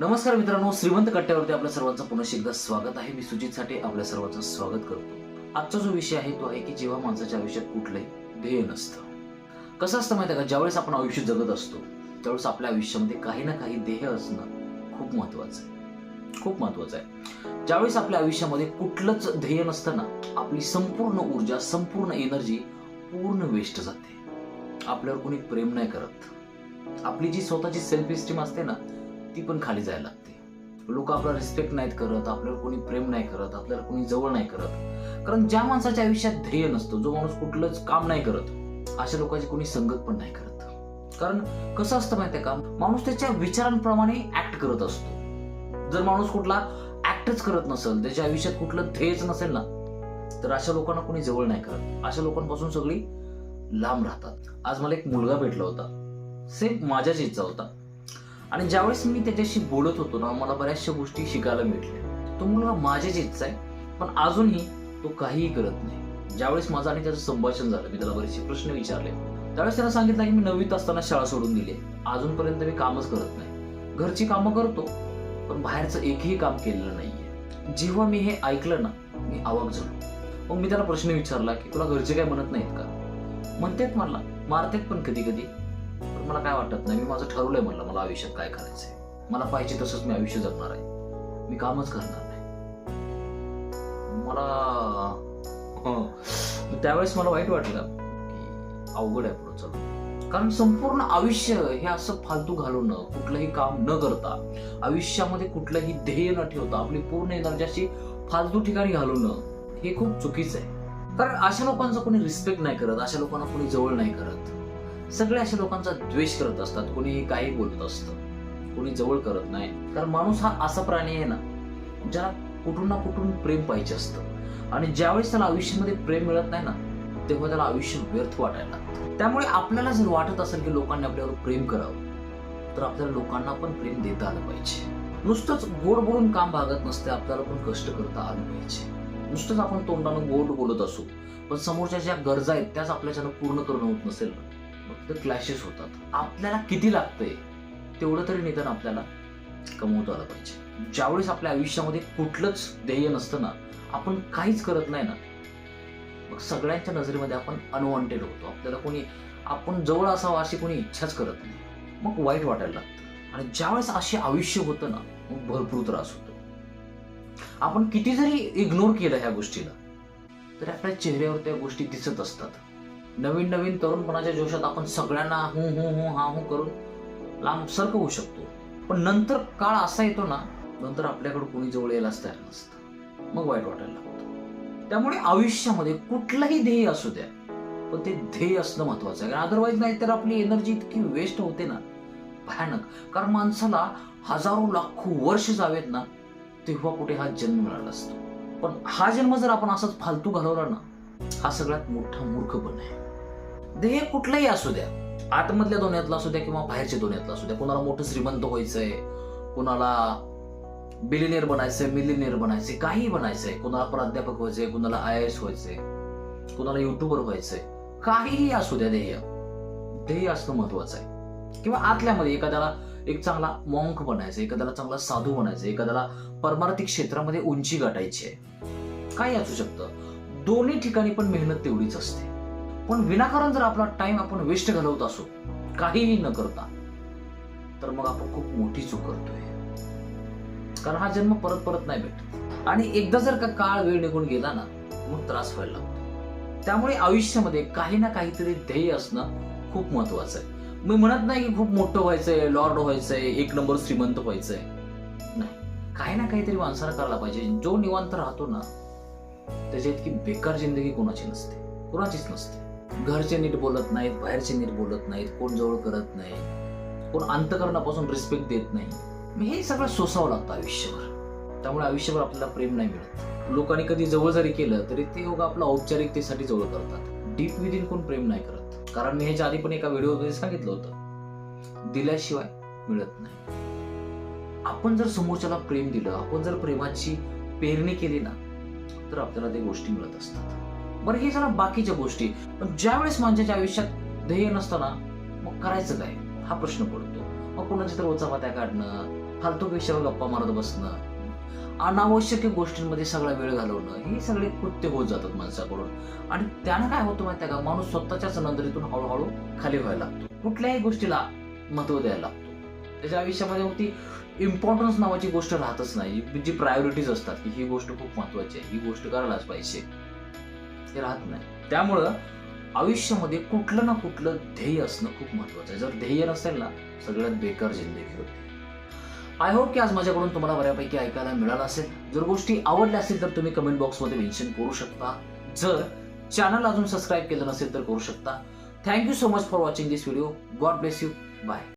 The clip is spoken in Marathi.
नमस्कार मित्रांनो श्रीमंत कट्ट्यावरती आपल्या सर्वांचं पुन्हा एकदा स्वागत आहे. मी सुजित साठी आपल्या सर्वांचं स्वागत करतो. आजचा जो विषय आहे तो आहे की जेव्हा माणसाच्या आयुष्यात कुठलंही ध्येय नसतं. कसं असतं माहिती आहे का? ज्यावेळेस आपण आयुष्य जगत असतो त्यावेळेस आपल्या आयुष्यामध्ये काही ना काही ध्येय असणं खूप महत्वाचं आहे. खूप महत्वाचं आहे. ज्यावेळेस आपल्या आयुष्यामध्ये कुठलंच ध्येय नसताना आपली संपूर्ण ऊर्जा संपूर्ण एनर्जी पूर्ण वेस्ट जाते. आपल्यावर कोणी प्रेम नाही करत. आपली जी स्वतःची सेल्फ इस्टीम असते ना ती पण खाली जायला लागते. लोक आपला रिस्पेक्ट नाहीत करत आपल्याला कोणी प्रेम नाही करत आपल्याला कोणी जवळ नाही करत. कारण ज्या माणसाच्या आयुष्यात ध्येय नसतं जो माणूस कुठलंच काम नाही करत अशा लोकांची कोणी संगत पण नाही करत. कारण कसं असतं माहितीये का? माणूस त्याच्या विचारांप्रमाणे ऍक्ट करत असतो. जर माणूस कुठला ऍक्टच करत नसेल त्याच्या आयुष्यात कुठलं ध्येयच नसेल ना तर अशा लोकांना कोणी जवळ नाही करत. अशा लोकांपासून सगळी लांब राहतात. आज मला एक मुलगा भेटला होता. सेम माझ्याच इच्छा होता. आणि ज्यावेळेस मी त्याच्याशी बोलत होतो ना मला बऱ्याचशा गोष्टी शिकायला भेटल्या तो मुलगा माझ्याच इच्छा आहे पण अजूनही तो काहीही करत नाही. ज्यावेळेस माझं आणि त्याचं संभाषण झालं मी त्याला बरेचसे प्रश्न विचारले. त्यावेळेस त्याला सांगितलं की मी नववीत असताना शाळा सोडून दिली अजूनपर्यंत मी कामच करत नाही. घरची कामं करतो पण बाहेरचं एकही काम केलेलं नाहीये. जेव्हा मी हे ऐकलं ना मी आवाक झालो. मग मी त्याला प्रश्न विचारला की तुला घरचे काय म्हणत नाहीत का? म्हणतात मला मारतात पण कधी कधी मला काय वाटत नाही. मी माझं ठरवलंय म्हणलं मला आयुष्यात काय करायचंय. मला पाहिजे तसंच मी आयुष्य जगणार आहे. मी कामच करणार नाही. मला हो. त्यावेळेस मला वाईट वाटलं की अवघड आहे पुढं चालू. कारण संपूर्ण आयुष्य हे असं फालतू घालवणं कुठलंही काम न करता आयुष्यामध्ये कुठलंही ध्येय न ठेवता आपली पूर्ण एनर्जी अशी फालतू ठिकाणी घालवणं हे खूप चुकीचं आहे. कारण अशा लोकांचा कोणी रिस्पेक्ट नाही करत अशा लोकांना कोणी जवळ नाही करत. सगळे अशा लोकांचा द्वेष करत असतात कोणी काही बोलत असतं कोणी जवळ करत नाही. कारण माणूस हा असा प्राणी आहे ना ज्याला कुठून ना कुठून प्रेम पाहिजे असतं. आणि ज्यावेळेस त्याला आयुष्यामध्ये प्रेम मिळत नाही ना तेव्हा त्याला आयुष्य व्यर्थ वाटायला लागतं. त्यामुळे आपल्याला जर वाटत असेल की लोकांनी आपल्यावर प्रेम करावं तर आपल्याला लोकांना पण प्रेम देता आलं पाहिजे. नुसतंच गोड बोलून काम भागत नसते आपल्याला पण कष्ट करता आलं पाहिजे. नुसतंच आपण तोंडानं गोड बोलत असू पण समोरच्या ज्या गरजा आहेत त्याच आपल्याच्यानं पूर्ण करणं होत नसेल मग क्लॅशेस होतात. आपल्याला किती लागतंय तेवढं तरी निदान आपल्याला कमवता आलं पाहिजे. ज्यावेळेस आपल्या आयुष्यामध्ये कुठलंच ध्येय नसतं ना आपण काहीच करत नाही ना मग सगळ्यांच्या नजरेमध्ये आपण अनवॉन्टेड होतो. आपल्याला कोणी आपण जवळ असावं अशी कोणी इच्छाच करत नाही. मग वाईट वाटायला लागतं. आणि ज्यावेळेस असे आयुष्य होतं ना मग भरपूर त्रास होतो. आपण किती जरी इग्नोर केलं ह्या गोष्टीला तरी आपल्या चेहऱ्यावर त्या गोष्टी दिसत असतात. नवीन नवीन तरुणपणाच्या जोशात आपण सगळ्यांना हू हू हू हा हू करून लांब सर्क होऊ शकतो. पण नंतर काळ असा येतो ना नंतर आपल्याकडे कोणी जवळ यायलाच तयार नसतं. मग वाईट वाटायला लागतं. त्यामुळे आयुष्यामध्ये कुठलंही ध्येय असू द्या पण ते ध्येय असणं महत्वाचं आहे. अदरवाईज नाही तर आपली एनर्जी इतकी वेस्ट होते ना. भयानक. कारण माणसाला हजारो लाखो वर्ष जावेत ना तेव्हा कुठे हा जन्म मिळाला असतो. पण हा जन्म जर आपण असाच फालतू घालवला ना हा सगळ्यात मोठा मूर्खपण आहे. ध्येय कुठलंही असू द्या आतमधल्या दोन्यातला असू द्या किंवा बाहेरच्या दोन्यातला असू द्या कोणाला मोठं श्रीमंत व्हायचंय कोणाला बिलिनियर बनायचंय मिलिनियर बनायचंय काही बनायचंय कोणाला प्राध्यापक व्हायचंय कोणाला आय एस व्हायचंय कोणाला युट्यूबर व्हायचंय काहीही असू द्या ध्येय ध्येय असणं महत्वाचं आहे. किंवा आतल्यामध्ये एखाद्याला एक चांगला मॉंक बनायचं एखाद्याला चांगला साधू बनायचं एखाद्याला परमार्थिक क्षेत्रामध्ये उंची गाठायची आहे. काही असू शकतं. दोन्ही ठिकाणी पण मेहनत तेवढीच असते. पण विनाकारण जर आपला टाइम आपण वेस्ट घालवत असो काहीही न करता तर मग आपण खूप मोठी चूक करतोय. कारण हा जन्म परत परत नाही भेटत. आणि एकदा जर का काळ वेळ निघून गेला ना मग त्रास व्हायला लागतो. त्यामुळे आयुष्यामध्ये काही ना काहीतरी ध्येय असणं खूप महत्वाचं आहे. मी म्हणत नाही की खूप मोठं व्हायचंय लॉर्ड व्हायचंय एक नंबर श्रीमंत व्हायचंय. नाही. काही ना काहीतरी माणसाला करायला पाहिजे. जो निवांत राहतो ना त्याच्या इतकी बेकार जिंदगी कोणाची नसते. कोणाचीच नसते. घरचे नीट बोलत नाहीत बाहेरचे नीट बोलत नाहीत कोण जवळ करत नाही कोण अंतकरणापासून रिस्पेक्ट देत नाही. हे सगळं सोसावं लागतं आयुष्यभर. त्यामुळे आयुष्यभर आपल्याला प्रेम नाही मिळत. लोकांनी कधी जवळ जरी केलं तरी ते लोक आपलं औपचारिकतेसाठी जवळ करतात. डीप विदिन कोण प्रेम नाही करत. कारण मी ह्याच्या आधी पण एका व्हिडिओमध्ये सांगितलं होतं. दिल्याशिवाय मिळत नाही. आपण जर समोरच्याला प्रेम दिलं आपण जर प्रेमाची पेरणी केली ना तर आपल्याला ते गोष्टी मिळत असतात. बरं हे झालं बाकीच्या गोष्टी. पण ज्यावेळेस माणसाच्या आयुष्यात ध्येय नसतं ना मग करायचं काय? हा प्रश्न पडतो. मग कोणाच्या तर ओचापात्या काढणं फालतू विषयावर गप्पा मारत बसणं अनावश्यक गोष्टींमध्ये सगळा वेळ घालवणं हे सगळे कृत्य होत जातात माणसाकडून. आणि त्यानं काय होतं माहिती का? माणूस स्वतःच्याच नजरेतून हळूहळू खाली व्हायला लागतो. कुठल्याही गोष्टीला महत्त्व द्यायला लागतो. त्याच्या आयुष्यामध्ये मग ती इम्पॉर्टन्स नावाची गोष्ट राहतच नाही. जी प्रायोरिटीज असतात की ही गोष्ट खूप महत्वाची आहे ही गोष्ट करायलाच पाहिजे. हे राहत नाही. त्यामुळं आयुष्यामध्ये कुठलं ना कुठलं ध्येय असणं खूप महत्वाचं आहे. जर ध्येय नसेल ना सगळ्यात बेकार जिंदगी होते. आय होप की आज माझ्याकडून तुम्हाला बऱ्यापैकी ऐकायला मिळालं असेल. जर गोष्टी आवडल्या असेल तर तुम्ही कमेंट बॉक्समध्ये मेन्शन करू शकता. जर चॅनल अजून सबस्क्राईब केलं नसेल तर करू शकता. Thank you so much for watching this video God bless you bye